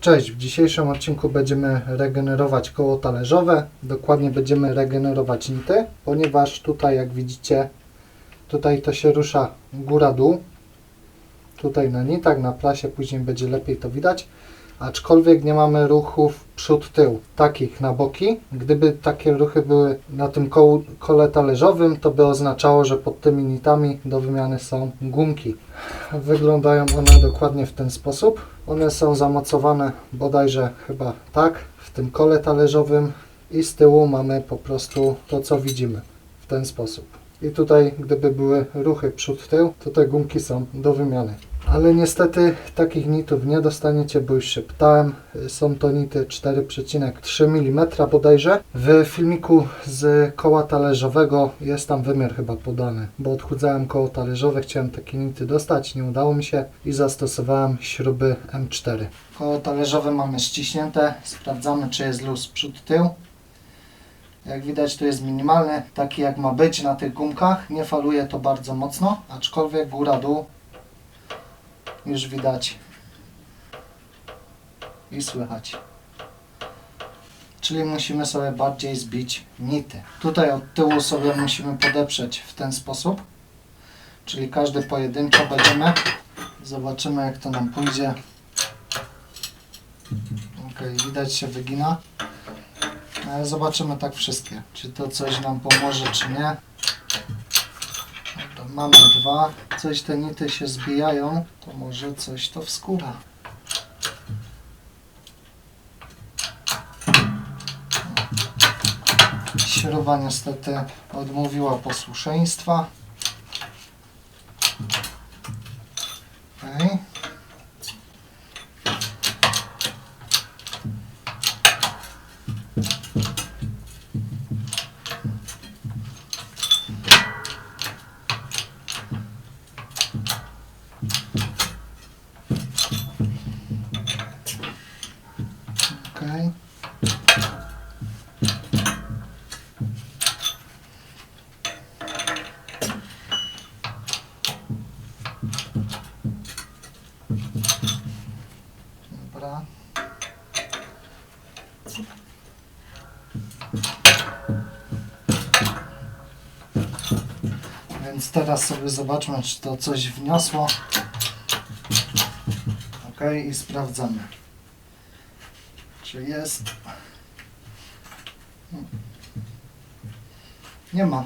Cześć, w dzisiejszym odcinku będziemy regenerować koło talerzowe. Dokładnie będziemy regenerować nity, ponieważ tutaj jak widzicie, tutaj to się rusza góra-dół. Tutaj na nitach, na plasie później będzie lepiej to widać. Aczkolwiek nie mamy ruchów przód-tył, takich na boki. Gdyby takie ruchy były na tym kole talerzowym, to by oznaczało, że pod tymi nitami do wymiany są gumki. Wyglądają one dokładnie w ten sposób. One są zamocowane bodajże chyba tak w tym kole talerzowym i z tyłu mamy po prostu to co widzimy w ten sposób. I tutaj gdyby były ruchy przód-tył, to te gumki są do wymiany. Ale niestety takich nitów nie dostaniecie, bo już się pytałem. Są to nity 4,3 mm bodajże. W filmiku z koła talerzowego jest tam wymiar chyba podany, bo odchudzałem koło talerzowe, chciałem takie nity dostać, nie udało mi się i zastosowałem śruby M4. Koło talerzowe mamy ściśnięte, sprawdzamy czy jest luz przód-tył. Jak widać tu jest minimalny, taki jak ma być na tych gumkach. Nie faluje to bardzo mocno, aczkolwiek góra-dół już widać i słychać. Czyli musimy sobie bardziej zbić nity. Tutaj od tyłu sobie musimy podeprzeć w ten sposób. Czyli każdy pojedynczo będziemy. Zobaczymy jak to nam pójdzie. Ok, widać się wygina. Ale zobaczymy tak wszystkie. Czy to coś nam pomoże, czy nie. Dobra, mamy dwa. Coś te nity się zbijają, to może coś to wskóra. Śruba niestety odmówiła posłuszeństwa. Okay. Dobra. Więc teraz sobie zobaczmy, czy to coś wniosło. Ok, i sprawdzamy. Czy jest? Nie ma.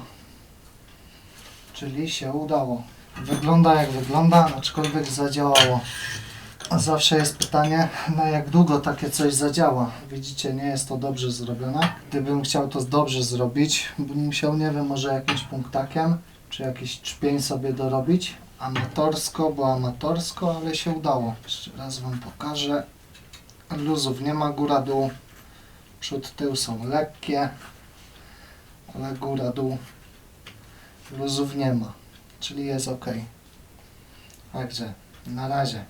Czyli się udało. Wygląda jak wygląda, aczkolwiek zadziałało. Zawsze jest pytanie, na jak długo takie coś zadziała. Widzicie, nie jest to dobrze zrobione. Gdybym chciał to dobrze zrobić, bym musiał, nie wiem, może jakimś punktakiem, czy jakiś czpień sobie dorobić. Amatorsko, bo amatorsko, ale się udało. Jeszcze raz Wam pokażę. Luzów nie ma, góra, dół. Przód, tył są lekkie, ale góra, dół. Luzów nie ma, czyli jest ok. Także na razie.